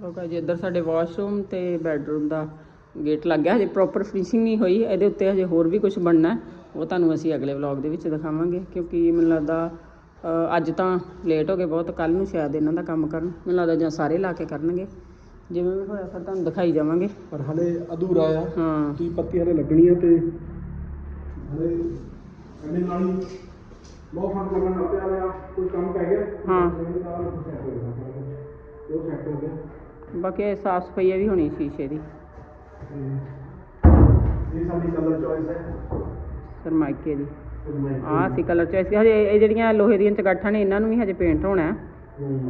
ਲੋਕਾਂ ਜੀ ਇੱਧਰ ਸਾਡੇ ਵਾਸ਼ਰੂਮ ਤੇ ਬੈੱਡਰੂਮ ਦਾ ਗੇਟ ਲੱਗ ਗਿਆ ਹਜੇ ਪ੍ਰੋਪਰ ਫਿਨਿਸ਼ਿੰਗ ਨਹੀਂ ਹੋਈ ਇਹਦੇ ਉੱਤੇ ਹਜੇ ਹੋਰ ਵੀ ਕੁਝ ਬਣਨਾ ਹੈ। ਉਹ ਤੁਹਾਨੂੰ ਅਸੀਂ ਅਗਲੇ ਵਲੌਗ ਦੇ ਵਿੱਚ ਦਿਖਾਵਾਂਗੇ ਕਿਉਂਕਿ ਮੈਨੂੰ ਲੱਗਦਾ ਅੱਜ ਤਾਂ ਲੇਟ ਹੋ ਗਏ ਬਹੁਤ ਕੱਲ ਨੂੰ ਸ਼ਾਇਦ ਇਹਨਾਂ ਦਾ ਕੰਮ ਕਰਨ ਮੈਨੂੰ ਲੱਗਦਾ ਜਾਂ ਸਾਰੇ ਲਾ ਕੇ ਕਰਨਗੇ। ਜਿਵੇਂ ਵੀ ਹੋਇਆ ਫਿਰ ਤੁਹਾਨੂੰ ਦਿਖਾਈ ਜਾਵਾਂਗੇ। ਪਰ ਹਲੇ ਅਧੂਰਾ ਆ ਹਾਂ। ਤੀ ਪੱਤੀ ਹਲੇ ਲੱਗਣੀ ਆ ਤੇ ਹਲੇ ਕੰਨੇ ਨਾਲ ਹੀ ਬਹੁਤ ਫ਼ਰਕ ਲੱਗਣ ਲੱਗ ਪਿਆ ਕੋਈ ਕੰਮ ਪੈ ਗਿਆ ਹਾਂ। ਉਹ ਸੈੱਟ ਹੋ ਗਿਆ। ਬਾਕੀ ਸਾਫ਼ ਸਫ਼ਾਈ ਵੀ ਹੋਣੀ ਸ਼ੀਸ਼ੇ ਦੀ। ਇਹ ਸਾਡੀ ਕਲਰ ਚੋਇਸ ਹੈ। ਸਰਮਾਈਕੇ ਦੀ। ਤੇ ਮੈਂ ਆਹ ਸੀ ਕਲਰ ਚੋਇਸ ਹਜੇ ਇਹ ਜਿਹੜੀਆਂ ਲੋਹੇ ਦੀਆਂ ਚਗਾਠਾਂ ਨੇ ਇਹਨਾਂ ਨੂੰ ਵੀ ਹਜੇ ਪੇਂਟ ਹੋਣਾ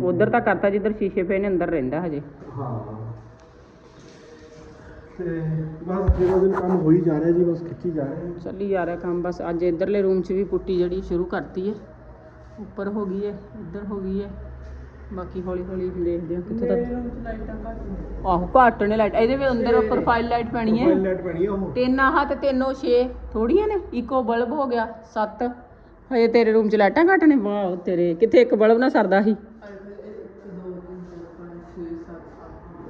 ਉਧਰ ਤਾਂ ਕਰਤਾ ਜਿੱਧਰ ਸ਼ੀਸ਼ੇ ਪਏ ਨੇ ਅੰਦਰ ਰਹਿੰਦਾ ਹਜੇ। ਹਾਂ। ਤੇ ਬਸ ਜਿਹੜਾ ਦਿਨ ਕੰਮ ਹੋਈ ਜਾ ਰਿਹਾ ਜੀ ਬਸ ਖਿੱਚੀ ਜਾ ਰਿਹਾ ਚੱਲੀ ਜਾ ਰਿਹਾ ਕੰਮ ਬਸ ਅੱਜ ਇਧਰਲੇ ਰੂਮ 'ਚ ਵੀ ਪੁੱਟੀ ਜਿਹੜੀ ਸ਼ੁਰੂ ਕਰਤੀ ਹੈ। ਉੱਪਰ ਹੋ ਗਈ ਹੈ ਇੱਧਰ ਹੋ ਗਈ ਹੈ। ਬਾਕੀ ਹੌਲੀ ਹੌਲੀ ਦੇਖਦੇ ਹਾਂ ਕਿੱਥੇ ਤੱਕ? ਆਹੋ ਘੱਟ ਨੇ ਲਾਈਟ। ਇਹਦੇ ਵੀ ਅੰਦਰ ਪ੍ਰੋਫਾਈਲ ਲਾਈਟ ਪੈਣੀ ਹੈ। ਲਾਈਟ ਪੈਣੀ ਆ ਉਹ। ਤਿੰਨ ਆਹ ਤੇ ਤਿੰਨੋਂ 6 ਥੋੜੀਆਂ ਨੇ ਇੱਕੋ ਬਲਬ ਹੋ ਗਿਆ 7 ਹਜੇ ਤੇਰੇ ਰੂਮ 'ਚ ਲਾਈਟਾਂ ਘੱਟ ਨੇ? ਵਾਹ ਤੇਰੇ ਕਿੱਥੇ ਇੱਕ ਬਲਬ ਨਾ ਸਰਦਾ ਸੀ?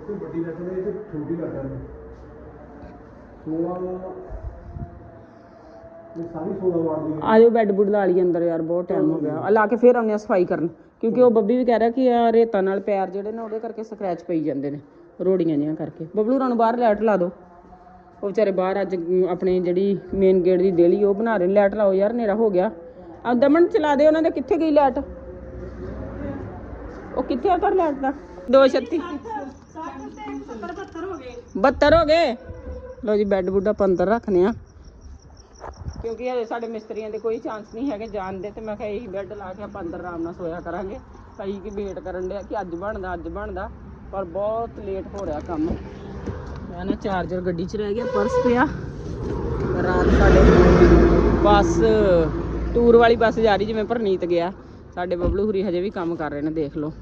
ਤੇ ਵੱਡੀ ਲਾਈਟ ਹੈ ਤੇ ਛੋਟੀ ਲਾਈਟ ਹੈ 16 ਆਜੋ ਬੈੱਡ ਬੁੱਡ ਲਾ ਲਈ ਅੰਦਰ ਯਾਰ ਬਹੁਤ ਟਾਈਮ ਹੋ ਗਿਆ। ਆ ਲਾ ਕੇ ਫੇਰ ਆਉਂਦੇ ਆ ਸਫ਼ਾਈ ਕਰਨ ਕਿਉਂਕਿ ਉਹ ਬੱਬੀ ਵੀ ਕਹਿ ਰਿਹਾ ਕਿ ਆ ਰੇਤਾਂ ਨਾਲ ਪੈਰ ਜਿਹੜੇ ਨੇ ਉਹਦੇ ਕਰਕੇ ਸਕ੍ਰੈਚ ਪਈ ਜਾਂਦੇ ਨੇ ਰੋੜੀਆਂ ਜਿਹੀਆਂ ਕਰਕੇ। ਬਬਲੂ ਰਾਂ ਨੂੰ ਬਾਹਰ ਲਾਈਟ ਲਾ ਦਿਓ। ਉਹ ਵਿਚਾਰੇ ਬਾਹਰ ਅੱਜ ਆਪਣੀ ਜਿਹੜੀ ਮੇਨ ਗੇਟ ਦੀ ਦੇਲੀ ਉਹ ਬਣਾ ਰਹੇ ਲਾਈਟ ਲਾਓ ਯਾਰ ਹਨੇਰਾ ਹੋ ਗਿਆ। ਆ ਦਮਨ ਚਲਾ ਦੇ ਉਹਨਾਂ ਦੇ ਕਿੱਥੇ ਗਈ ਲਾਈਟ ਉਹ ਕਿੱਥੇ ਆ ਕਰ ਲਾਈਟ ਦਾ? 236 72 ਹੋ ਗਏ। ਲੋ ਜੀ ਬੈੱਡ ਬੁੱਡ ਆਪਾਂ ਅੰਦਰ ਰੱਖਨੇ ਆ ਕਿਉਂਕਿ ਹਜੇ ਸਾਡੇ ਮਿਸਤਰੀਆਂ ਦੇ ਕੋਈ ਚਾਂਸ ਨਹੀਂ ਹੈਗੇ ਜਾਣ ਦੇ, ਤੇ ਮੈਂ ਕਿਹਾ ਇਹੀ ਬੈੱਡ ਲਾ ਕੇ ਆਪਾਂ ਅੰਦਰ ਆਰਾਮ ਨਾਲ ਸੋਇਆ ਕਰਾਂਗੇ। ਕਈ ਕਿ ਵੇਟ ਕਰਨ ਡਿਆ ਕਿ ਅੱਜ ਬਣਦਾ ਅੱਜ ਬਣਦਾ, ਪਰ ਬਹੁਤ ਲੇਟ ਹੋ ਰਿਹਾ ਕੰਮ। ਮੈਂ ਨਾ ਚਾਰਜਰ ਗੱਡੀ 'ਚ ਰਹਿ ਗਿਆ ਪਰਸ ਪਿਆ। ਰਾਤ ਸਾਡੇ ਬੱਸ ਟੂਰ ਵਾਲੀ ਬੱਸ ਜਾ ਰਹੀ ਜਿਵੇਂ ਪਰਨੀਤ ਗਿਆ। ਸਾਡੇ ਬਬਲੂ ਹੁਰੀ ਹਜੇ ਵੀ ਕੰਮ ਕਰ ਰਹੇ ਨੇ, ਦੇਖ ਲਓ।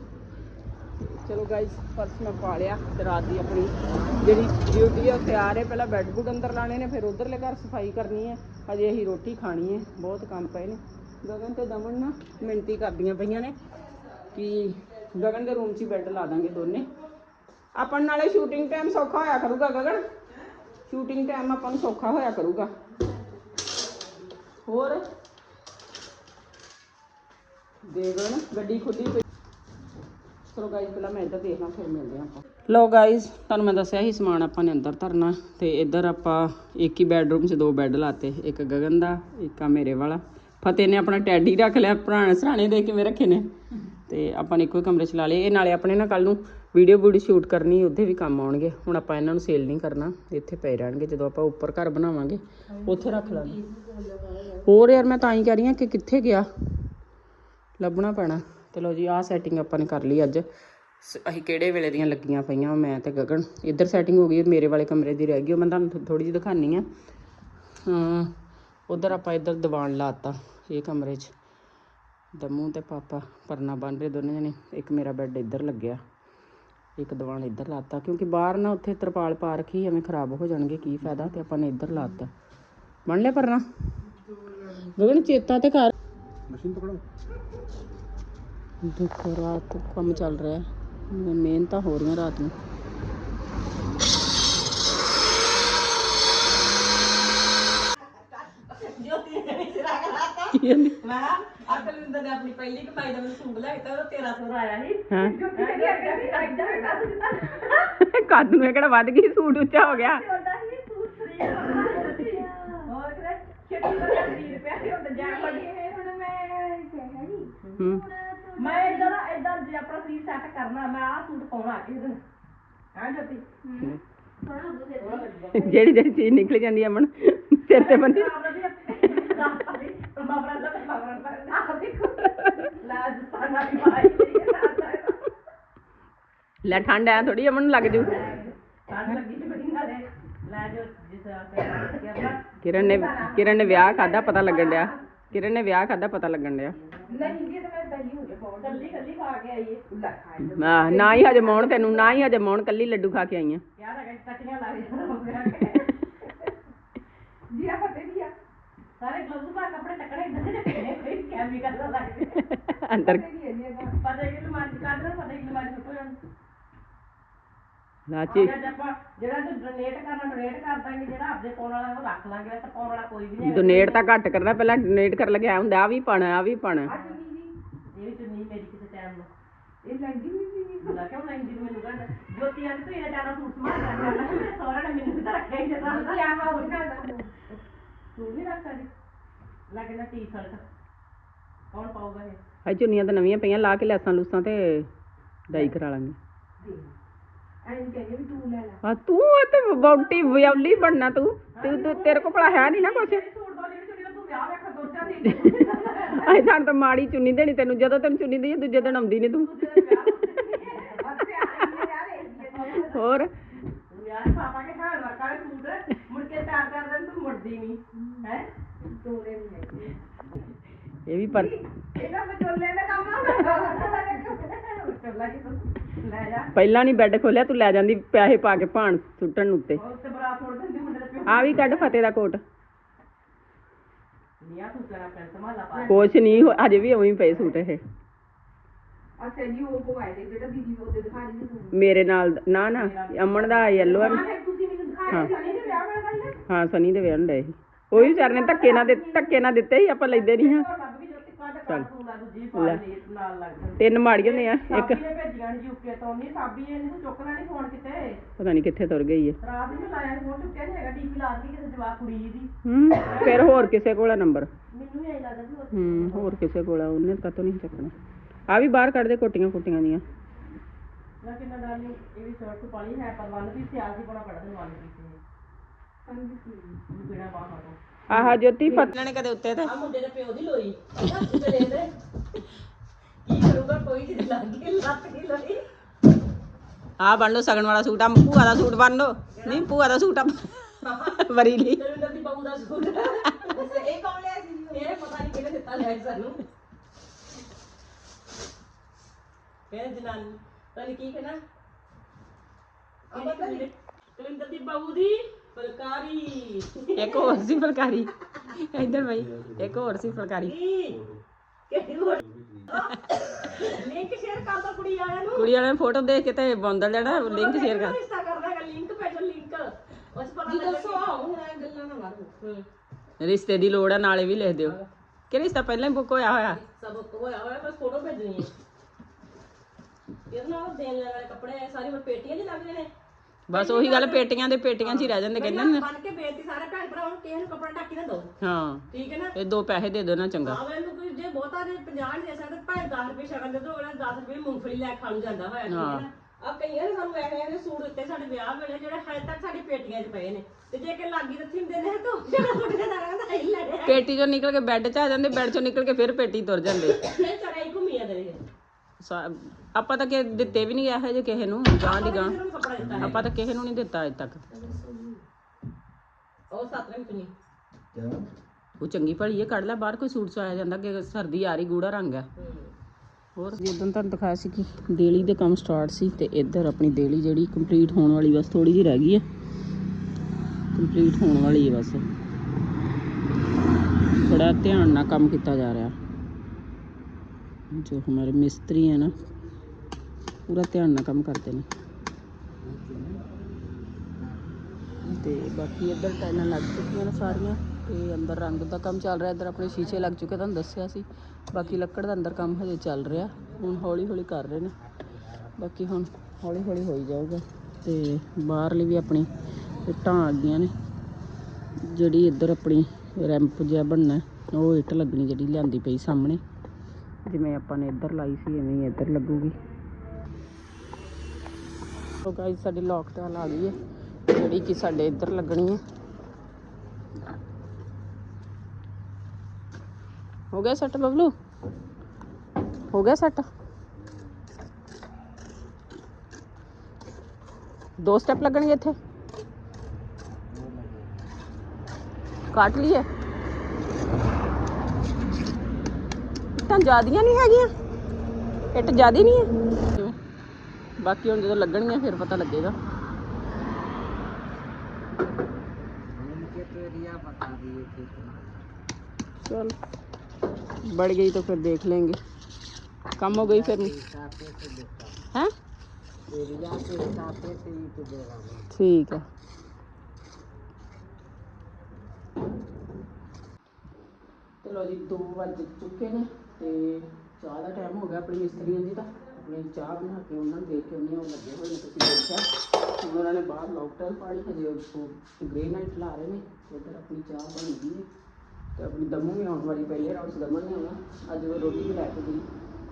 ਚਲੋ ਗਾਇਸ ਪਰਸ ਮੈਂ ਪਾ ਲਿਆ ਤੇ ਰਾਤ ਦੀ ਆਪਣੀ ਜਿਹੜੀ ਡਿਊਟੀ ਹੈ ਉਹ ਤਿਆਰ ਹੈ ਪਹਿਲਾਂ ਬੈੱਡ ਬੁੱਡ ਅੰਦਰ ਲਾਣੇ ਨੇ, ਫਿਰ ਉਧਰਲੇ ਘਰ ਸਫ਼ਾਈ ਕਰਨੀ ਹੈ। ਅਜੇ ਅਸੀਂ ਰੋਟੀ ਖਾਣੀ ਹੈ, ਬਹੁਤ ਕੰਮ ਪਏ ਨੇ। ਗਗਨ ਤੇ ਦਮਨ ਨਾ ਮਿਹਨਤੀ ਕਰਦੀਆਂ ਪਈਆਂ ਨੇ ਕਿ ਗਗਨ ਦੇ ਰੂਮ 'ਚ ਹੀ ਬੈੱਡ ਲਾ ਦਾਂਗੇ ਦੋਨੇ। ਆਪਾਂ ਨਾਲੇ ਸ਼ੂਟਿੰਗ ਟਾਈਮ ਸੌਖਾ ਹੋਇਆ ਕਰੂਗਾ ਗਗਨ। ਸ਼ੂਟਿੰਗ ਟਾਈਮ ਆਪਾਂ ਨੂੰ ਸੌਖਾ ਹੋਇਆ ਕਰੂਗਾ। ਹੋਰ? ਦੇਗਣ ਗੱਡੀ ਖੁੱਲੀ ਪਈ ਚਲੋ ਗਾਈਜ਼ ਪਹਿਲਾਂ ਮੈਂ ਇੱਧਰ ਦੇਖਣਾ ਫਿਰ ਮਿਲਦੇ ਹਾਂ ਆਪਾਂ। ਲੋ ਗਾਈਜ਼ ਤੁਹਾਨੂੰ ਮੈਂ ਦੱਸਿਆ ਸੀ ਸਮਾਨ ਆਪਾਂ ਨੇ ਅੰਦਰ ਧਰਨਾ, ਤੇ ਇੱਧਰ ਆਪਾਂ ਇੱਕ ਹੀ ਬੈੱਡਰੂਮ 'ਚ ਦੋ ਬੈੱਡ ਲਾਤੇ, ਇੱਕ ਗਗਨ ਦਾ, ਇੱਕ ਆ ਮੇਰੇ ਵਾਲਾ। ਫਤਿਹ ਨੇ ਆਪਣਾ ਟੈਡੀ ਰੱਖ ਲਿਆ, ਪੁਰਾਣੇ ਸਰਾਣੇ ਦੇ ਕਿਵੇਂ ਰੱਖੇ ਨੇ। ਤੇ ਆਪਾਂ ਨੇ ਇੱਕੋ ਹੀ ਕਮਰੇ 'ਚ ਲਾ ਲਏ। ਇਹ ਨਾਲੇ ਆਪਣੇ ਨਾ ਕੱਲ ਨੂੰ ਵੀਡੀਓ ਵੀਡੀਓ ਸ਼ੂਟ ਕਰਨੀ ਉੱਥੇ ਵੀ ਕੰਮ ਆਉਣਗੇ। ਹੁਣ ਆਪਾਂ ਇਹਨਾਂ ਨੂੰ ਸੇਲ ਨਹੀਂ ਕਰਨਾ, ਇੱਥੇ ਪਏ ਰਹਿਣਗੇ, ਜਦੋਂ ਆਪਾਂ ਉੱਪਰ ਘਰ ਬਣਾਵਾਂਗੇ, ਉੱਥੇ ਰੱਖ ਲਾਂਗੇ। ਹੋਰ ਯਾਰ, ਮੈਂ ਤਾਂ ਹੀ ਕਹਿ ਰਹੀ ਹਾਂ ਕਿ ਕਿੱਥੇ ਗਿਆ? ਲੱਭਣਾ ਪੈਣਾ। ਤੇ ਲੋ ਜੀ, ਆਹ ਸੈਟਿੰਗ ਆਪਾਂ ਨੇ ਕਰ ਲਈ ਅੱਜ। ਅਸੀਂ ਕਿਹੜੇ ਵੇਲੇ ਦੀਆਂ ਲੱਗੀਆਂ ਪਈਆਂ, ਮੈਂ ਤੇ ਗਗਨ। ਇੱਧਰ ਸੈਟਿੰਗ ਹੋ ਗਈ, ਮੇਰੇ ਵਾਲੇ ਕਮਰੇ ਦੀ ਰਹਿ ਗਈ। ਉਹ ਮੈਂ ਤੁਹਾਨੂੰ ਥੋੜੀ ਜਿਹੀ ਦਿਖਾਣੀ ਆ। ਹਾਂ ਉਧਰ ਆਪਾਂ ਇੱਧਰ ਦੀਵਾਨ ਲਾਤਾ, ਇਹ ਕਮਰੇ 'ਚ। ਦਮੂ ਤੇ ਪਾਪਾ, ਪਰਨਾ ਬੰਨ ਰਹੇ ਦੋਨੇ ਜਣੇ। ਇੱਕ ਮੇਰਾ ਬੈੱਡ ਇੱਧਰ ਲੱਗਿਆ। ਇੱਕ ਦੀਵਾਨ ਇੱਧਰ ਲਾਤਾ। ਕਿਉਂਕਿ ਬਾਹਰ ਨਾ ਉੱਥੇ ਤਰਪਾਲ ਪਾ ਰੱਖੀ, ਐਵੇਂ ਖਰਾਬ ਹੋ ਜਾਣਗੇ, ਕੀ ਫਾਇਦਾ? ਤੇ ਆਪਾਂ ਨੇ ਇੱਧਰ ਲਾਤਾ। ਬਣ ਲਿਆ ਪਰਨਾ? ਗਗਨ, ਚੇਤਾ ਤੇ ਕਰ। ਮਸ਼ੀਨ ਪਕੜੋ। ਦੇਖੋ, ਰਾਤ ਕੰਮ ਚੱਲ ਰਿਹਾ ਹੈ। ਮੈਂ ਮਿਹਨਤਾਂ ਹੋ ਰਹੀਆਂ ਰਾਤ ਨੂੰ। ਕੀ ਅਕਲਿੰਦਰ ਨੇ? ਆਪਣੀ ਪਹਿਲੀ ਕਮਾਈ ਦਾ ਮੈਨੂੰ ਸੂਟ ਲੈ ਕੇ ਦਿੱਤਾ 1300 ਦਾ ਆਇਆ ਸੀ ਹੈਂ। ਕੱਦ ਨੂੰ ਇਹ ਕਿਹੜਾ ਵੱਧ ਗਈ? ਸੂਟ ਉੱਚਾ ਹੋ ਗਿਆ। ਹੋਰ ਕਿਤੇ ਛੇਤੀ ਦਾ 20 ਰੁਪਏ ਦੀ ਜਾਣ ਲੱਗੀ ਹੁਣ ਮੈਂ ਹੂੰ। ਮੈਂ ਇਦਾਂ ਦਾ ਇਦਾਂ ਜੇ ਆਪਣਾ ਸਰੀਰ ਸੈੱਟ ਕਰਨਾ ਮੈਂ ਆਹ ਸੂਟ ਪਾਉਣਾ ਕਿਸੇ ਦਿਨ ਹਾਂ ਜੋਤੀ? ਜਿਹੜੀ ਜਿਹੜੀ ਚੀਜ਼ ਨਿਕਲ ਜਾਂਦੀ ਹੈ ਅਮਨ ਸਿਰ ਤੇ ਬੰਦੀ ਬਾਬਰਾ ਦਾ ਬਾਬਰਾ ਦਾ ਆਹ ਦੇਖੋ ਲਾਜ ਸਾਨਾ ਦੀ ਮਾਈ ਲੈ ਠੰਡ ਐ ਥੋੜੀ ਅਮਨ ਨੂੰ ਲੱਗ ਜੂ। ਠੰਡ ਲੱਗੀ ਤੇ ਬੜੀ ਨਾਲੇ। ਲੈ ਜੋ ਜਿਸ ਕਰਨਾ ਕਿਰਨ ਨੇ ਕਿਰਨ ਨੇ ਵਿਆਹ ਖਾਦਾ ਪਤਾ ਲੱਗਣ ਡਿਆ। ਕਿਰਨ ਨੇ ਵਿਆਹ ਖਾਦਾ ਪਤਾ ਲੱਗਣ ਡਿਆ। ਨਹੀਂ ਇਹ ਤਾਂ ਮੈਂ ਪਹਿਲੀ ਹੋ ਗਿਆ ਬਹੁਤ ਕੱਲੀ ਕੱਲੀ ਖਾ ਕੇ ਆਈ ਹੈ ਲੈ ਖਾਈ ਆਹ, ਨਾ ਹੀ ਹਜੇ ਮੌਣ ਤੈਨੂੰ ਨਾ ਹੀ ਹਜੇ ਮੌਣ ਕੱਲੀ ਲੱਡੂ ਖਾ ਕੇ ਆਈ ਆ। ਯਾਰ ਅਗਰ ਟੱਟੀਆਂ ਲਾ ਰਹੀ ਜੀ ਆ ਫਤੇ ਦੀ ਆ? ਸਾਰੇ ਗਲਵਜ਼ ਪਾ ਕੱਪੜੇ ਟੱਕੜੇ ਇਦਾਂ ਦੇ ਰੱਖੇ ਕੋਈ ਕੈਮੀਕਲ ਦਾ ਲੱਗਦੇ ਅੰਦਰ ਪਤਾ ਕਿ ਕੱਢ ਲੈ ਪਤਾ ਕਿ ਜਿਹੜਾ ਤੂੰ ਡੋਨੇਟ ਕਰਨਾ ਡੋਨੇਟ ਕਰ ਦਾਂਗੇ। ਜਿਹੜਾ ਆਪਦੇ ਪਾਉਣ ਵਾਲਾ ਉਹ ਰੱਖ ਲਾਂਗੇ ਤੇ ਪਾਉਣ ਵਾਲਾ ਕੋਈ ਵੀ ਨਹੀਂ ਡੋਨੇਟ ਤਾਂ ਘੱਟ ਕਰਨਾ ਪਹਿਲਾਂ ਡੋਨੇਟ ਕਰ ਲਗਿਆ ਹੁੰਦਾ ਆ ਵੀ ਪਾਣਾ ਆ ਵੀ ਪਾਣਾ। ਆ ਇਹ ਵੀ ਚੁੰਨੀ ਮੇਰੀ ਕਿਸੇ ਟਾਈਮ ਨੂੰ। ਇਹ ਲੈਂਦੀ ਨਹੀਂ ਸੀ। ਨਾ ਕਿਉਂ ਲੈਂਦੀ ਨੀ ਮੈਨੂੰ ਕਹਿੰਦਾ ਜੋਤੀ ਆਂਦੀ ਤੂੰ ਇਹਨਾਂ ਟਾਈਮ ਸੂਟ ਸਮਾਰ ਕਰ ਕਰਨਾ ਮੇਰੇ ਸਹੁਰੇ ਨੇ ਮੈਨੂੰ ਤਾਂ ਰੱਖਿਆ ਹੀ ਜਦਾਂ ਕੀ ਆਹ ਹੋਰ ਕਰਦਾ। ਤੂੰ ਨਹੀਂ ਰੱਖ ਸਕਦੀ ਲੱਗਣਾ ਟੀ-ਸ਼ਰਟ ਕੌਣ ਪਾਊਗਾ ਇਹ? ਹਾਈ ਚੁੰਨੀਆਂ ਤਾਂ ਨਵੀਆਂ ਪਈਆਂ ਲਾ ਕੇ ਲੈਸਾਂ ਲੂਸਾਂ ਤੇ ਡਾਈ ਕਰਾ ਲਾਂਗੇ। ਐਂ ਕਹਿੰਦੀ ਵੀ ਤੂੰ ਲੈ ਲੈ। ਆ ਤੂੰ ਇਹ ਤੇ ਬੌਟੀ ਵਿਆਉਲੀ ਬਣਨਾ ਤੂੰ। ਤੂੰ ਤੂੰ- ਤੇਰੇ ਕੋਲ ਭਲਾ ਹੈ ਨਹੀਂ ਨਾ ਕੁਛ। ਸੂਟ ਦੋ ਜਿਹੜੀ ਚੁੰਨੀ ਦਾ ਤੂੰ ਵਿਆਹ ਵੇਖਾ ਦੋਚਾ ਦੀ ਅਸੀਂ ਸਾਨੂੰ ਤਾਂ ਮਾੜੀ ਚੁੰਨੀ ਦੇਣੀ ਤੈਨੂੰ ਜਦੋਂ ਤੈਨੂੰ ਚੁੰਨੀ ਦੇਈ ਦੂਜੇ ਦਿਨ ਆਉਂਦੀ ਨਹੀਂ ਤੂੰ। ਹੋਰ? ਯਾਰ ਪਾਪਾ ਕੇ ਘਰ ਵਰਕਾ ਦੇ ਸੂਟ ਮੁੜ ਕੇ ਚਾਰ ਚਾਰ ਦਿਨ ਤੂੰ ਮੁੜਦੀ ਨਹੀਂ ਹੈ? ਤੋਰੇ ਨਹੀਂ ਹੈ ਇਹ ਵੀ ਪਰ ਇਹਦਾ ਵਿਚੋਲੇ ਦਾ ਕੰਮ ਆ। ਵਿਚੋਲਾ ਕੀ ਤੂੰ ਲੈ ਜਾ। ਪਹਿਲਾਂ ਨਹੀਂ ਬੈੱਡ ਖੋਲਿਆ ਤੂੰ ਲੈ ਜਾਂਦੀ ਪੈਸੇ ਪਾ ਕੇ ਭਾਣ ਸੁੱਟਣ ਨੂੰ ਉੱਤੇ। ਤੇ ਬਰਾ ਛੋੜ ਦਿੰਦੀ ਮੁੰਡੇ ਦੇ ਪਿਓ। ਆ ਵੀ ਕੱਢ ਫਤਿਹ ਦਾ ਕੋਟ। ਨੀਆ ਤੂੰ ਤੇਰਾ ਪੈਰ ਸੰਭਾਲਾ ਪਾ। ਕੁਛ ਨਹੀਂ ਹੋ- ਅਜੇ ਵੀ ਉਵੇਂ ਹੀ ਪਏ ਸੂਟ ਇਹ। ਅੱਛਾ ਜੀ ਉਹ ਕੋ ਆਏ ਜਿਹੜਾ ਦੀਦੀ ਉਹਦੇ ਦਿਖਾ ਰਹੀ ਸੀ ਤੂੰ। ਮੇਰੇ ਨਾਲ ਨਾ ਨਾ ਅਮਨ ਦਾ ਯੈਲੋ ਆ ਫਿਰ ਤੁਸੀਂ ਮੈਨੂੰ ਦਿਖਾ ਰਹੇ ਸਨੀ ਦੇ ਵਿਆਹ ਵਾਲਾ ਗੱਲ ਹੈ ਹਾਂ ਸਨੀ ਦੇ ਵਿਆਹ ਹੁੰਦੇ ਸੀ ਉਹ ਵੀ ਵਿਚਾਰੇ ਨੇ ਧੱਕੇ ਨਾਲ ਦੇ ਧੱਕੇ ਨਾਲ ਦਿੱਤੇ ਸੀ ਆਪਾਂ ਲੈਂਦੇ ਨਹੀਂ ਹਾਂ ਲੱਭ ਵੀ ਜੋਤੀ ਕੱਢ ਕੱਢ ਤੂੰ ਲਾ ਦੂਜੀ ਪਾ ਲਈ ਨਾਲ ਲੱਗ ਜਾਂਦੀ। ਤਿੰਨ ਮਾੜੀਆਂ ਨੇ ਆ ਇੱਕ ਸਾਬੀ ਨੇ ਭੇਜੀਆਂ ਸੀ ਯੂਕੇ ਤੋਂ ਨਹੀਂ ਸਾਬੀ ਨੇ ਇਹਨੂੰ ਚੁੱਕਣਾ ਨਹੀਂ ਫੋਨ ਕਿਤੇ। ਪਤਾ ਨਹੀਂ ਕਿੱਥੇ ਤੁਰ ਗਈ ਹੈ ਰਾਤ ਨੂੰ ਲਾਇਆ ਫੋਨ ਚੁੱਕਿਆ ਨਹੀਂ ਹੈਗਾ ਟੀਵੀ ਲਾ ਦਿੱਤੀ ਕਿਸੇ ਜਵਾਕ ਕੁੜੀ ਦੀ। ਹੂੰ ਫਿਰ ਹੋਰ ਕਿਸੇ ਕੋਲ ਆ ਨੰਬਰ? ਮੈਨੂੰ ਵੀ ਐਂ ਲੱਗਦਾ ਵੀ ਉਹ- ਹੂੰ ਹੋਰ ਕਿਸੇ ਕੋਲ ਆ ਉਹਨੇ ਕਤੋਂ ਨਹੀਂ ਚੱਕਣਾ। ਆ ਵੀ ਬਾਹਰ ਕੱਢ ਦੇ ਕੋਟੀਆਂ ਕੋਟੀਆਂ ਦੀਆਂ। ਨਾ ਕਿੰਨਾ ਡਾਲੀ ਇਹ ਵੀ ਸ਼ਰਟ ਪਾਲੀ ਹੈ ਪਰ ਵਨ ਵੀ ਸਿਆਸੀ ਬਣਾ ਕੱਢ ਦੇ ਵਨ ਵੀ ਸੀ ਬਿਨਾ ਬਾਹਾਂ ਤੋਂ ਆਹ ਜੋਤੀ ਨੇ ਕਦੇ ਉੱਤੇ ਤੇ ਆ ਮੁੰਡੇ ਦੇ ਪਿਓ ਦੀ ਲੋਈ। ਲੈ ਦੇ ਕੀ ਕਰੂਗਾ? ਕੋਈ ਨਹੀਂ ਲੱਗੀ ਲੱਤ ਕੀ ਲੋਈ। ਆ ਬਣ ਲਓ ਸਗਣ ਵਾਲਾ ਸੂਟ ਆ ਭੂਆ ਦਾ ਸੂਟ ਬਣ ਲਓ। ਨਹੀਂ ਭੂਆ ਦਾ ਸੂਟ ਆ। ਵਰੀ ਲਈ। ਦਰਿੰਦਰ ਦੀ ਬਹੂ ਦਾ ਸੂਟ। ਇਹ ਕੌਣ ਲਿਆ ਸੀ? ਇਹ ਪਤਾ ਨਹੀਂ ਕਿਹਨੇ ਦਿੱਤਾ ਲੈ ਕੇ ਸਾਨੂੰ। ਕਹਿੰਦੇ ਜਨਾਨੀ ਤੈਨੂੰ ਕੀ ਕਹਿਣਾ। ਦਰਿੰਦਰ ਦੀ ਬਹੂ ਦੀ ਫਲਕਾਰੀ। ਇੱਕ ਹੋਰ ਸੀ ਫੁਲਕਾਰੀ। ਇੱਧਰ ਬਈ ਇੱਕ ਹੋਰ ਸੀ ਫੁਲਕਾਰੀ। ਕਿਹੜੀ ਹੋਰ? ਲਿੰਕ ਸ਼ੇਅਰ ਕਰ ਦੋ ਕੁੜੀ ਵਾਲਿਆਂ ਨੂੰ। ਕੁੜੀ ਵਾਲੇ ਫੋਟੋ ਦੇਖ ਕੇ ਤੇ ਬੰਦਲ ਲੈਣਾ ਲਿੰਕ ਸ਼ੇਅਰ ਕਰ। ਰਿਸ਼ਤਾ ਕਰਦਾ ਹੈ ਲਿੰਕ ਭੇਜੋ ਲਿੰਕ ਉਸ ਪਤਾ ਲੱਗੇ ਦੱਸੋ ਹੁਣ ਇਹ ਗੱਲਾਂ ਨਾ ਮਾਰੋ। ਰਿਸ਼ਤੇ ਦੀ ਲੋੜ ਆ ਨਾਲੇ ਵੀ ਲਿਖ ਦਿਓ। ਕਿ ਰਿਸ਼ਤਾ ਪਹਿਲਾਂ ਹੀ ਬੁੱਕ ਹੋਇਆ ਹੋਇਆ? ਸਭ ਹੋਇਆ ਹੋਇਆ ਬਸ ਫੋਟੋ ਭੇਜਣੀ ਹੈ ਇਹਦੇ ਨਾਲ ਦੇਣ ਲੈਣ ਵਾਲੇ ਕੱਪੜੇ ਸਾਰੀ ਹੁਣ ਪੇਟੀਆਂ ਨਹੀਂ ਲੱਗਦੇ ਨੇ ਬਸ ਉਹੀ ਗੱਲ ਪੇਟੀਆਂ ਦੇ ਪੇਟੀਆਂ 'ਚ ਹੀ ਰਹਿ ਜਾਂਦੇ ਕਹਿੰਦੇ ਨੇ। ਬਣ ਕੇ ਬੇਇੱਜ਼ਤੀ ਸਾਰੇ ਭੈਣ ਭਰਾ ਹੁਣ ਕਿਸੇ ਨੂੰ ਕੱਪੜਾ ਢੱਕੀ ਨਾ ਦੋ। ਹਾਂ। ਠੀਕ ਹੈ ਨਾ? ਇਹ ਦੋ ਪੈਸੇ ਦੇ ਦਿਓ ਨਾ ਚੰਗਾ। ਆਵੇ ਨੂੰ ਕੋਈ ਜੇ ਬਹੁਤਾ ਦੇ 50 ਨਹੀਂ ਦੇ ਸਕਦੇ ਭਾਵੇਂ 10 ਰੁਪਏ ਸ਼ਗਨ ਦੇ ਦੋ ਅਗਲਾ 10 ਰੁਪਏ ਮੂੰਗਫਲੀ ਲੈ ਕੇ ਖਾ ਨੂੰ ਜਾਂਦਾ ਹੋਇਆ ਠੀਕ ਹੈ ਨਾ? ਆ ਕਈਆਂ ਨੇ ਸਾਨੂੰ ਐਵੇਂ ਐਵੇਂ ਸੂਟ ਦਿੱਤੇ ਸਾਡੇ ਵਿਆਹ ਵੇਲੇ ਜਿਹੜੇ ਹਜੇ ਤੱਕ ਸਾਡੀ ਪੇਟੀਆਂ 'ਚ ਪਏ ਨੇ। ਤੇ ਜੇ ਕਿ ਲਾਗੀ ਰੱਥੀ ਹੁੰਦੇ ਨੇ ਤਾਂ? ਜਿਹੜਾ ਤੁਹਾਡੇ ਦਾ ਰਹਿੰਦਾ ਹੀ ਲੜਿਆ ਪੇਟੀ ਚੋਂ ਨਿਕਲ ਕੇ ਬੈੱਡ 'ਚ ਆ ਜਾਂਦੇ ਬੈੱਡ ਚੋਂ ਨਿਕਲ ਕੇ ਫਿਰ ਪੇਟੀ ਤੁਰ ਜਾਂਦੇ। ਫਿਰ ਚੜਾਈ ਘੁੰਮੀ ਜਾਂਦੇ ਨੇ ਸਾ- ਆਪਾਂ ਤਾਂ ਕਿ ਦਿੱਤੇ ਵੀ ਨਹੀਂ ਇਹੋ ਜਿਹੇ ਕਿਸੇ ਨੂੰ ਗਾਂ ਦੀ ਗਾਂ ਆਪਾਂ ਤਾਂ ਕਿਸੇ ਨੂੰ ਨਹੀਂ ਦਿੱਤਾ ਅਜੇ ਤੱਕ। ਉਹ ਸੱਤ ਰੰਗ ਚੁੰਨੀ ਉਹ ਚੰਗੀ ਭਲੀ ਹੈ ਕੱਢ ਲੈ ਬਾਹਰ ਕੋਈ ਸੂਟ ਸਵਾਇਆ ਜਾਂਦਾ ਕਿ ਸਰਦੀ ਆ ਰਹੀ ਗੂੜਾ ਰੰਗ ਹੈ। ਹੋਰ? ਜਦੋਂ ਤੁਹਾਨੂੰ ਦਿਖਾਇਆ ਸੀ ਕਿ ਦੇਲੀ ਦੇ ਕੰਮ ਸਟਾਰਟ ਸੀ ਤੇ ਇੱਧਰ ਆਪਣੀ ਦੇਲੀ ਜਿਹੜੀ ਕੰਪਲੀਟ ਹੋਣ ਵਾਲੀ ਬਸ ਥੋੜੀ ਜਿਹੀ ਰਹਿ ਗਈ ਹੈ ਕੰਪਲੀਟ ਹੋਣ ਵਾਲੀ ਹੈ ਬਸ। ਬੜਾ ਧਿਆਨ ਨਾਲ ਕੰਮ ਕੀਤਾ ਜਾ ਰਿਹਾ। ਜੋ ਹਮਾਰੇ ਮਿਸਤਰੀ ਹੈ ਨਾ, ਪੂਰਾ ਧਿਆਨ ਨਾਲ ਕੰਮ ਕਰਦੇ ਨੇ। ਤੇ ਬਾਕੀ ਇੱਧਰ ਟਾਈਲਾਂ ਲੱਗ ਚੁੱਕੀਆਂ ਨੇ ਸਾਰੀਆਂ, ਤੇ ਅੰਦਰ ਰੰਗ ਦਾ ਕੰਮ ਚੱਲ ਰਿਹਾ, ਇੱਧਰ ਆਪਣੇ ਸ਼ੀਸ਼ੇ ਲੱਗ ਚੁੱਕੇ, ਤੁਹਾਨੂੰ ਦੱਸਿਆ ਸੀ। ਬਾਕੀ ਲੱਕੜ ਦਾ ਅੰਦਰ ਕੰਮ ਹਜੇ ਚੱਲ ਰਿਹਾ, ਹੁਣ ਹੌਲੀ ਹੌਲੀ ਕਰ ਰਹੇ ਨੇ। ਬਾਕੀ ਹੁਣ ਹੌਲੀ ਹੌਲੀ ਹੋਈ ਜਾਊਗਾ, ਤੇ ਬਾਹਰਲੀ ਵੀ ਆਪਣੀ ਇੱਟਾਂ ਆ ਗਈਆਂ ਨੇ। ਜਿਹੜੀ ਇੱਧਰ ਆਪਣੀ ਰੈਂਪ ਜਿਹਾ ਬਣਨਾ, ਉਹ ਇੱਟ ਲੱਗਣੀ ਜਿਹੜੀ ਲਿਆਂਦੀ ਪਈ ਸਾਹਮਣੇ। ਜਿਵੇਂ ਆਪਾਂ ਨੇ ਇੱਧਰ ਲਾਈ ਸੀ ਐਵੇਂ ਹੀ ਇੱਧਰ ਲੱਗੂਗੀ ਸੋ ਗਾਇਸ ਸਾਡੀ ਲੋਕ ਤੇ ਆ ਗਈ ਹੈ ਜਿਹੜੀ ਕਿ ਸਾਡੇ ਇੱਧਰ ਲੱਗਣੀ ਹੈ ਹੋ ਗਿਆ ਸੈੱਟ ਬਬਲੂ ਹੋ ਗਿਆ ਸੈੱਟ ਦੋ ਸਟੈਪ ਲੱਗਣਗੇ ਇੱਥੇ ਕੱਟ ਲਈਏ ਤਾਂ ਜ਼ਿਆਦੀਆਂ ਨਹੀਂ ਹੈਗੀਆਂ ਇੱਟ ਜ਼ਿਆਦੀ ਨਹੀਂ ਹੈ ਬਾਕੀ ਹੁਣ ਜਦੋਂ ਲੱਗਣਗੀਆਂ ਫਿਰ ਪਤਾ ਲੱਗੇਗਾ चल बढ़ गई तो फिर देख लेंगे कम हो गई फिर हैं ਠੀਕ ਹੈ ਚਲੋ ਜੀ 2 ਵੱਜ ਚੁੱਕੇ ਨੇ ਤੇ ਚਾਹ ਦਾ ਟਾਈਮ ਹੋ ਗਿਆ ਆਪਣੀ ਮਿਸਤਰੀਆਂ ਜੀ ਦਾ ਆਪਣੀ ਚਾਹ ਬਣਾ ਕੇ ਉਹਨਾਂ ਨੂੰ ਦੇ ਕੇ ਉਹਨੇ ਉਹ ਲੱਗੇ ਹੋਏ ਨੇ, ਤੁਸੀਂ ਦੇਖਿਆ? ਹੁਣ ਉਹਨਾਂ ਨੇ ਬਾਹਰ ਲੋਕਟਰ ਪਾਣੀ ਹਜੇ ਉਹ ਗ੍ਰੇ ਨਾਈਟ ਲਾ ਰਹੇ ਨੇ, ਇੱਧਰ ਆਪਣੀ ਚਾਹ ਬਣ ਗਈ ਹੈ। ਤੇ ਆਪਣੀ ਦਮੂ ਵੀ ਆਉਣ ਵਾਲੀ ਪਈ ਹੈ ਰੌਸ ਦਮਨ ਨੇ ਆਉਣਾ। ਅੱਜ ਉਹ ਰੋਟੀ ਵੀ ਲੈ ਕੇ ਗਈ।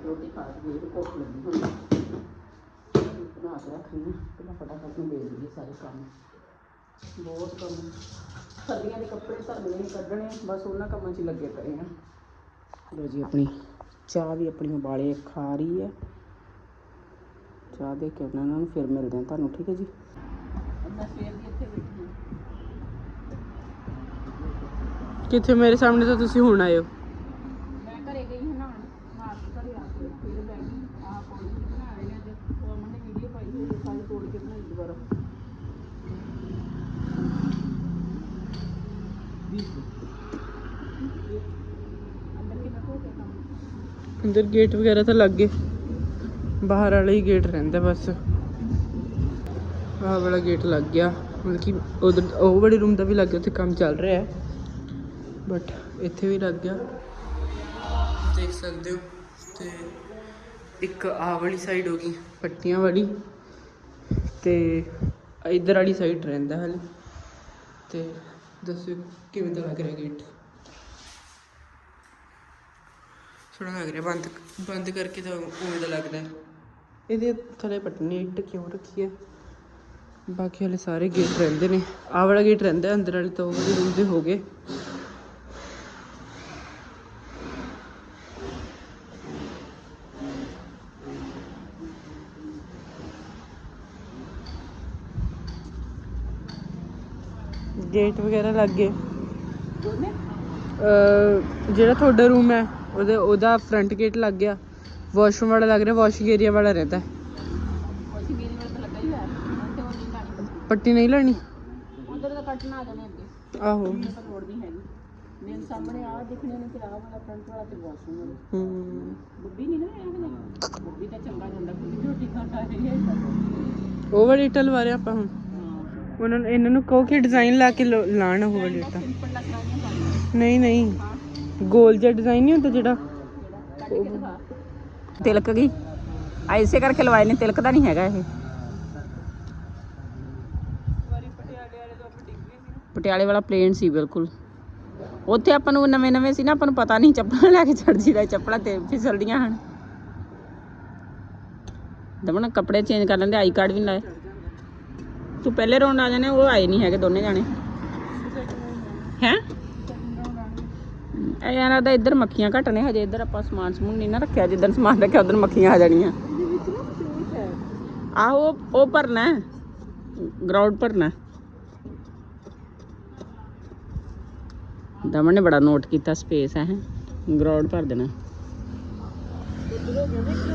ਰੋਟੀ ਖਾ ਕੇ ਗਈ ਭੁੱਖ ਲੱਗੀ ਹੁਣ ਬਣਾ ਕੇ ਰੱਖਣੀ ਹੈ। ਪਹਿਲਾਂ ਫਟਾਫਟ ਨੂੰ ਵੇਚ ਦਈਏ ਸਾਰੇ ਕੰਮ। ਬਹੁਤ ਕੰਮ। ਸਰਦੀਆਂ ਦੇ ਕੱਪੜੇ ਧਰਨੇ ਨੇ ਕੱਢਣੇ, ਬਸ ਉਹਨਾਂ ਕੰਮਾਂ 'ਚ ਲੱਗੇ ਪਏ ਆ ਲੋ ਜੀ ਆਪਣੀ ਚਾਹ ਵੀ ਆਪਣੀ ਉਬਾਲੇ ਖਾ ਰਹੀ ਹੈ। ਚਾਹ ਦੇ ਕੇ ਉਹਨਾਂ ਨੂੰ ਫਿਰ ਮਿਲਦੇ ਆ ਤੁਹਾਨੂੰ ਠੀਕ ਹੈ ਜੀ? ਕਿੱਥੇ ਮੇਰੇ ਸਾਹਮਣੇ ਤਾਂ ਤੁਸੀਂ ਹੁਣ ਆਏ ਹੋ? ਮੈਂ ਘਰੇ ਗਈ ਹਾਂ ਨਹਾਉਣ ਨਹਾ ਕੇ ਘਰੇ ਆ ਕੇ ਫਿਰ ਬੈਠੀ ਆਹ ਪੌੜੀ ਬਣਾ ਰਹੇ ਨੇ ਅੱਜ ਉਹ ਅਮਨ ਨੇ ਵੀਡੀਓ ਪਾਈ ਹੋਈ ਹੈ ਸਾਰੀ ਤੋੜ ਕੇ ਬਣਾਈ ਦੁਬਾਰਾ ਅੰਦਰ ਕਿੰਨਾ ਹੋ ਗਿਆ ਕੰਮ ਅੰਦਰ ਗੇਟ ਵਗੈਰਾ ਤਾਂ ਲੱਗ ਗਏ। ਬਾਹਰ ਵਾਲਾ ਹੀ ਗੇਟ ਰਹਿੰਦਾ ਬਸ। ਆਹ ਵਾਲਾ ਗੇਟ ਲੱਗ ਗਿਆ। ਮਤਲਬ ਕਿ ਉਧਰ ਉਹ ਵਾਲੇ ਰੂਮ ਦਾ ਵੀ ਲੱਗ ਗਿਆ, ਉੱਥੇ ਕੰਮ ਚੱਲ ਰਿਹਾ ਹੈ। ਬਟ ਇੱਥੇ ਵੀ ਲੱਗ ਗਿਆ। ਦੇਖ ਸਕਦੇ ਹੋ, ਤੇ ਇੱਕ ਆਹ ਵਾਲੀ ਸਾਈਡ ਹੋ ਗਈ, ਪੱਟੀਆਂ ਵਾਲੀ। ਤੇ ਇਧਰ ਵਾਲੀ ਸਾਈਡ ਰਹਿੰਦਾ ਹਲੇ। ਤੇ ਦੱਸੋ ਕਿਵੇਂ ਦਾ ਲੱਗ ਰਿਹਾ ਗੇਟ ਸੋਹਣਾ ਲੱਗ ਰਿਹਾ ਬੰਦ ਬੰਦ ਕਰਕੇ ਤਾਂ ਉਵੇਂ ਦਾ ਲੱਗਦਾ। ਇਹਦੇ ਥੱਲੇ ਪਟਨੀ ਇੱਟ ਕਿਉਂ ਰੱਖੀ ਹੈ ਬਾਕੀ ਵਾਲੇ ਸਾਰੇ ਗੇਟ ਰਹਿੰਦੇ ਨੇ। ਆਹ ਵਾਲਾ ਗੇਟ ਰਹਿੰਦਾ ਅੰਦਰ ਵਾਲੇ ਤਾਂ ਉਹ ਵਾਲੇ ਰੂਮ ਦੇ ਹੋ ਗਏ। ਗੇਟ ਵਗੈਰਾ ਲੱਗ ਗਏ। ਜਿਹੜਾ ਤੁਹਾਡਾ ਰੂਮ ਹੈ ਉਹਦੇ ਉਹਦਾ ਫਰੰਟ ਗੇਟ ਲੱਗ ਗਿਆ। ਵਾਸ਼ਰੂਮ ਵਾਲਾ ਲੱਗ ਰਿਹਾ ਵਾਸ਼ਿੰਗ ਏਰੀਆ ਵਾਲਾ ਰਹਿੰਦਾ। ਹੈ। ਅਸੀਂ ਮੇਰੇ ਵੱਲ ਤਾਂ ਲੱਗਾ ਹੀ ਹੋਇਆ ਹੁਣ ਤੇ ਉਹ ਨਹੀਂ ਲਾਣੀ ਪੱਟੀ ਨਹੀਂ ਲੈਣੀ? ਉਧਰ ਦਾ ਕੱਟ ਨਾ ਦੇਣੇ ਅੱਗੇ। ਆਹੋ। ਮੈਨੂੰ ਤਾਂ ਲੋੜ ਨਹੀਂ ਹੈਗੀ। ਮੇਰੇ ਸਾਹਮਣੇ ਆ ਦਿਖਣੇ ਨੇ ਕਿ ਆਹ ਵਾਲਾ ਫਰੰਟ ਵਾਲਾ ਤੇ ਵਾਸ਼ਰੂਮ ਵਾਲਾ। ਹੂੰ। ਬੁੱਢੀ ਨਹੀਂ ਨਾ ਆਇਆ ਹਲੇ ਬੁੱਢੀ ਤਾਂ ਚੰਗਾ ਜਾਂਦਾ ਕੋਈ ਰੋਟੀ ਖਾਂਦਾ ਹੈ। ਉਹ ਵਾਲੀ ਇੱਟਾਂ ਲਵਾ ਰਹੇ ਆਪਾਂ ਹੁਣ। ਉਹਨਾਂ ਨੂੰ ਇਹਨਾਂ ਨੂੰ ਕਹੋ ਕਿ ਡਿਜ਼ਾਈਨ ਲਾ ਕੇ ਲਾਣ ਉਹ ਵਾਲੀ ਪਾਣੀ ਨਹੀਂ ਨਹੀਂ। ਗੋਲ ਜਿਹਾ ਡਿਜ਼ਾਈਨ ਨਹੀਂ ਹੁੰਦਾ ਜਿਹੜਾ? ਤਿਲਕ ਗਈ। ਐਸੇ ਕਰਕੇ ਲਵਾਏ ਨੇ ਤਿਲਕਦਾ ਨਹੀਂ ਹੈਗਾ ਇਹ। ਪਟਿਆਲੇ ਵਾਲਾ ਪਲੇਨ ਸੀ, ਬਿਲਕੁਲ। ਉੱਥੇ ਆਪਾਂ ਨੂੰ ਨਵੇਂ ਨਵੇਂ ਸੀ ਨਾ, ਆਪਾਂ ਨੂੰ ਪਤਾ ਨਹੀਂ ਚੱਪਲਾਂ ਲੈ ਕੇ ਚੜ ਜੀਦਾ ਚੱਪਲਾਂ ਤੇ ਫਿਸਲਦੀਆਂ ਹਨ। ਦਮਨ, ਕੱਪੜੇ ਚੇਂਜ ਕਰ ਲੈਂਦੇ, ਆਈ ਕਾਰਡ ਵੀ ਲਾਏ। ਤੂੰ ਪਹਿਲੇ ਰੌਂਡ ਆ ਜਾਣੇ, ਉਹ ਆਏ ਨਹੀਂ ਹੈਗੇ, ਦੋਨੇ ਜਾਣੇ। ਦਾ ਇੱਧਰ ਮੱਖੀਆਂ ਘੱਟ ਨੇ ਹਜੇ ਇੱਧਰ ਆਪਾਂ ਸਮਾਨ ਸਮੂਨ ਨਹੀਂ ਨਾ ਰੱਖਿਆ ਜਿੱਦਣ ਸਮਾਨ ਰੱਖਿਆ ਉਦੋਂ ਮੱਖੀਆਂ ਆ ਜਾਣੀਆਂ। ਆਹੋ ਉਹ- ਉਹ ਭਰਨਾ ਗਰਾਊਂਡ ਭਰਨਾ ਦਮਨ ਨੇ ਬੜਾ ਨੋਟ ਕੀਤਾ ਸਪੇਸ ਹੈ ਗਰਾਊਂਡ ਭਰ ਦੇਣਾ।